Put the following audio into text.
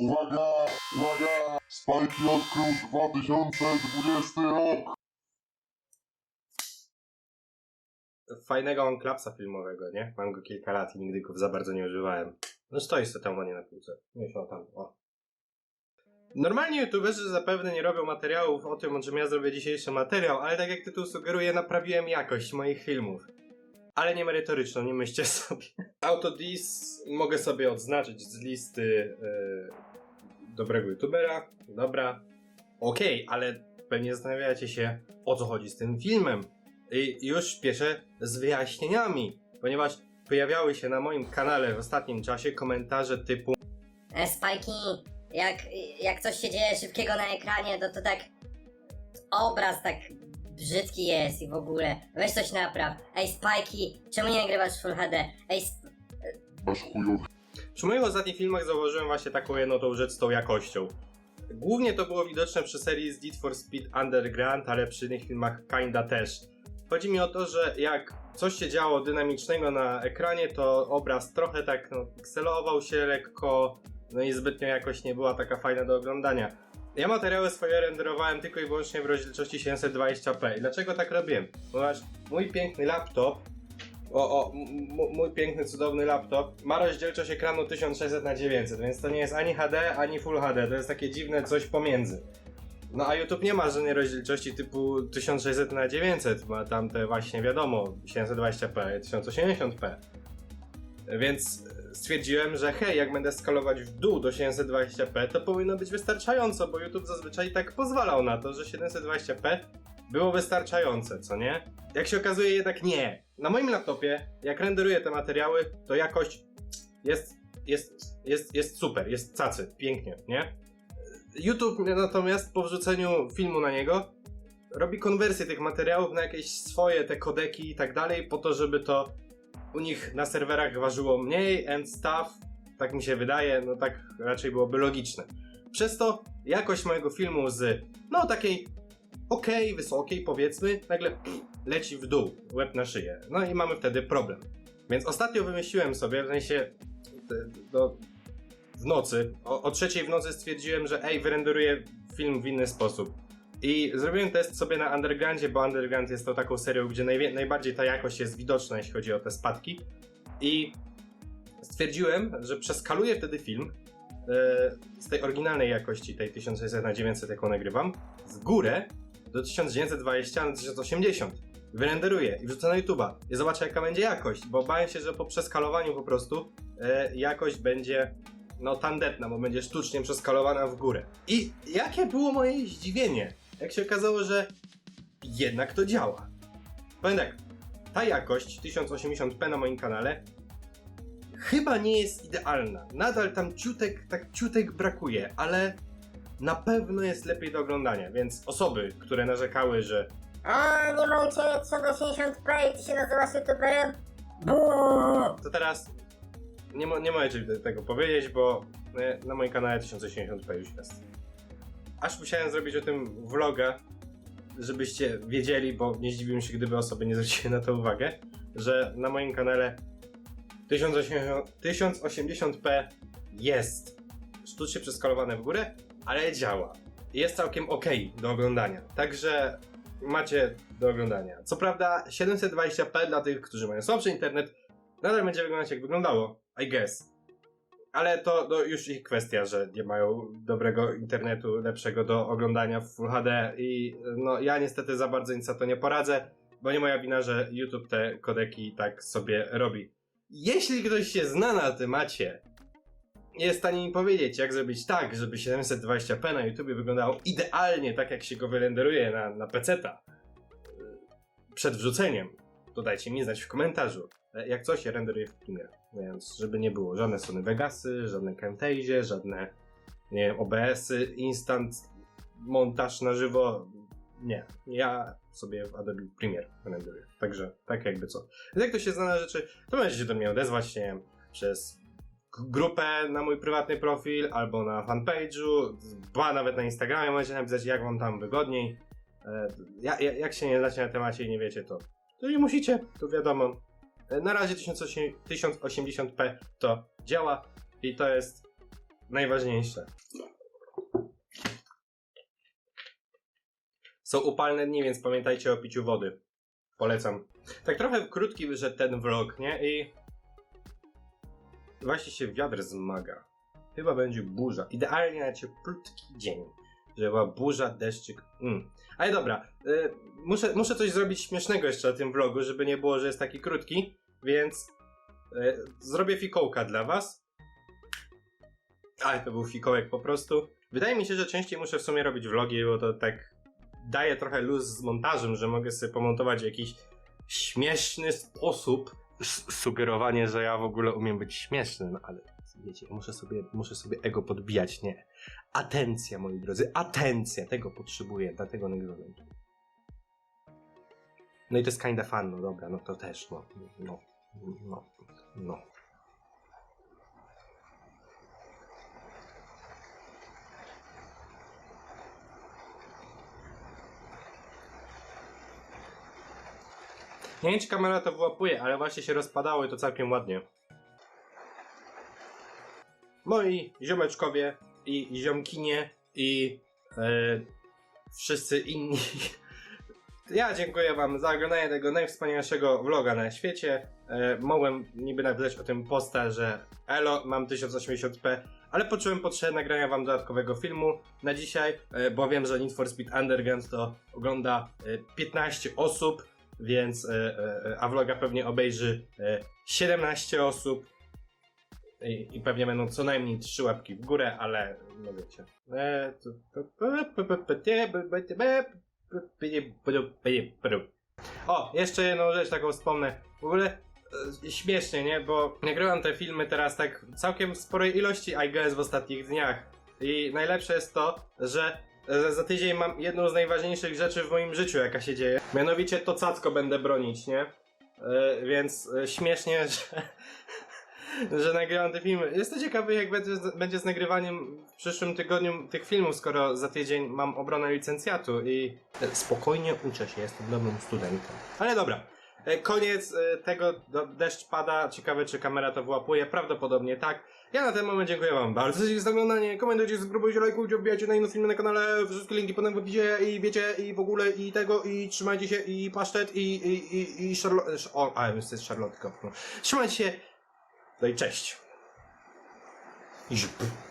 Uwaga, uwaga! Spajki odkrył 2020 rok! Fajnego mam klapsa filmowego, nie? Mam go kilka lat i nigdy go za bardzo nie używałem. No stoi sobie tam ładnie na półce. Nie o tam, o. Normalnie youtuberzy zapewne nie robią materiałów o tym, o czym ja zrobię dzisiejszy materiał, ale tak jak tytuł sugeruje, naprawiłem jakość moich filmów. Ale nie merytoryczną, nie myślcie sobie. Autodis mogę sobie odznaczyć z listy e, dobrego youtubera. Dobra. Okej, ale pewnie zastanawiacie się, o co chodzi z tym filmem. I już śpieszę z wyjaśnieniami, ponieważ pojawiały się na moim kanale w ostatnim czasie komentarze typu E, Spajki, jak, jak coś się dzieje szybkiego na ekranie, to to tak obraz tak brzydki jest i w ogóle. Weź coś napraw. Ej, Spajki, czemu nie nagrywasz Full HD? Ej, sp- Masz chujowy Przy moich ostatnich filmach zauważyłem właśnie taką jedną tą rzecz z tą jakością. Głównie to było widoczne przy serii z Need for Speed Underground, ale przy innych filmach kinda też. Chodzi mi o to, że jak coś się działo dynamicznego na ekranie, to obraz trochę tak no, pikselował się lekko, no i zbytnio jakoś nie była taka fajna do oglądania. Ja materiały swoje renderowałem tylko i wyłącznie w rozdzielczości 720p. I dlaczego tak robiłem? Ponieważ mój piękny laptop o, o, mój piękny, cudowny laptop ma rozdzielczość ekranu 1600 na 900 więc to nie jest ani HD, ani Full HD, to jest takie dziwne coś pomiędzy. No a YouTube nie ma żadnej rozdzielczości typu 1600 na 900 ma tam te właśnie wiadomo 720p, 1080p. Więc stwierdziłem, że hej, jak będę skalować w dół do 720p, to powinno być wystarczająco, bo YouTube zazwyczaj tak pozwalał na to, że 720p było wystarczające, co nie? Jak się okazuje, jednak nie. Na moim laptopie, jak renderuję te materiały, to jakość jest, jest, jest, jest super, jest cacy, pięknie, nie? YouTube natomiast po wrzuceniu filmu na niego robi konwersję tych materiałów na jakieś swoje te kodeki i tak dalej, po to, żeby to u nich na serwerach ważyło mniej and stuff. Tak mi się wydaje, no tak raczej byłoby logiczne. Przez to jakość mojego filmu z no takiej okej, wysokiej powiedzmy, nagle pff, leci w dół, łeb na szyję. No i mamy wtedy problem. Więc ostatnio wymyśliłem sobie, w sensie do, w nocy, o, o trzeciej w nocy stwierdziłem, że ej, wyrenderuję film w inny sposób. I zrobiłem test sobie na Undergroundzie, bo Underground jest to taką serią, gdzie najwie- najbardziej ta jakość jest widoczna, jeśli chodzi o te spadki. I stwierdziłem, że przeskaluję wtedy film e, z tej oryginalnej jakości, tej 1600 na 900 jaką nagrywam, w górę do 1920 na 1080. Wyrenderuję i wrzucę na YouTube'a i zobaczę jaka będzie jakość, bo bałem się, że po przeskalowaniu po prostu e, jakość będzie no tandetna, bo będzie sztucznie przeskalowana w górę. I jakie było moje zdziwienie, jak się okazało, że jednak to działa. Powiem tak, ta jakość 1080p na moim kanale chyba nie jest idealna. Nadal tam ciutek, tak ciutek brakuje, ale na pewno jest lepiej do oglądania, więc osoby, które narzekały, że A, nie ma u ciebie 1080p i ty się nazywasz youtuberem? Buuu! to teraz nie, mo- nie mogę ci tego powiedzieć, bo e, na moim kanale 1080p już jest. Aż musiałem zrobić o tym vloga, żebyście wiedzieli, bo nie zdziwiłem się, gdyby osoby nie zwróciły na to uwagę, że na moim kanale 1080, 1080p jest sztucznie przeskalowane w górę, ale działa. Jest całkiem ok do oglądania. Także macie do oglądania. Co prawda 720p dla tych, którzy mają słabszy internet, nadal będzie wyglądać jak wyglądało, I guess. Ale to, to już ich kwestia, że nie mają dobrego internetu, lepszego do oglądania w Full HD i no ja niestety za bardzo nic za to nie poradzę, bo nie moja wina, że YouTube te kodeki tak sobie robi. Jeśli ktoś się zna na temacie, jest w stanie mi powiedzieć, jak zrobić tak, żeby 720p na YouTube wyglądało idealnie tak, jak się go wyrenderuje na, na przed wrzuceniem, to dajcie mi znać w komentarzu. E, Jak coś, ja renderuję w Premiere, więc żeby nie było żadne Sony Vegasy, żadne Camtasia, żadne nie wiem, OBS-y, instant montaż na żywo. Nie, ja sobie w Adobe Premiere renderuję. Także tak jakby co. Więc jak to się zna na rzeczy, to możecie do mnie odezwać, nie wiem, przez grupę na mój prywatny profil, albo na fanpage'u, ba nawet na Instagramie możecie napisać, jak wam tam wygodniej. E, ja, ja, jak się nie znacie na temacie i nie wiecie, to, nie musicie, to wiadomo. E, Na razie 1080p to działa i to jest najważniejsze. Są upalne dni, więc pamiętajcie o piciu wody. Polecam. Tak trochę krótki wyszedł ten vlog, nie? I właśnie się wiatr zmaga. Chyba będzie burza. Idealnie na cieplutki dzień. Była burza, deszczyk. Mm. Ale dobra, y, muszę, muszę coś zrobić śmiesznego jeszcze na tym vlogu, żeby nie było, że jest taki krótki, więc y, zrobię fikołka dla was. Ale to był fikołek po prostu. Wydaje mi się, że częściej muszę w sumie robić vlogi, bo to tak daje trochę luz z montażem, że mogę sobie pomontować w jakiś śmieszny sposób. S- sugerowanie, że ja w ogóle umiem być śmieszny, ale wiecie, muszę sobie, muszę sobie ego podbijać, nie. Atencja, moi drodzy, atencja, tego potrzebuję, dlatego nagrywam. No i to jest kinda fun, no dobra, no to też, no, no, no, no. Nie wiem, czy kamera to wyłapuje, ale właśnie się rozpadało i to całkiem ładnie. Moi ziomeczkowie i ziomkinie i e, wszyscy inni. Ja dziękuję wam za oglądanie tego najwspanialszego vloga na świecie. E, mogłem niby napisać o tym posta, że elo, mam 1080p, ale poczułem potrzebę nagrania wam dodatkowego filmu na dzisiaj, e, bo wiem, że Need for Speed Underground to ogląda e, 15 osób, więc e, a vloga pewnie obejrzy e, 17 osób i, i pewnie będą co najmniej 3 łapki w górę, ale no wiecie. E, O, jeszcze jedną rzecz taką wspomnę. W ogóle e, śmiesznie, nie? Bo nagrywam te filmy teraz tak w całkiem sporej ilości, I guess, w ostatnich dniach. I najlepsze jest to, że za tydzień mam jedną z najważniejszych rzeczy w moim życiu, jaka się dzieje. Mianowicie to cacko będę bronić, nie? E, więc e, śmiesznie, że, że nagrywam te filmy. Jestem ciekawy, jak będzie, z- będzie z nagrywaniem w przyszłym tygodniu tych filmów, skoro za tydzień mam obronę licencjatu i e, spokojnie uczę się, jestem dobrym studentem. Ale dobra. E, Koniec e, tego, deszcz pada, ciekawe czy kamera to wyłapuje, prawdopodobnie tak. Ja na ten moment dziękuję wam bardzo za oglądanie, komentujcie, subskrybujcie, lajkujcie, wbijajcie na inne filmy na kanale, wszystkie linki potem w opisie i wiecie, i w ogóle, i tego, i trzymajcie się, i pasztet, i, i, i, i Charlotte, o, a, jest Charlotte Kopno. Trzymajcie się, no i cześć. I ziup.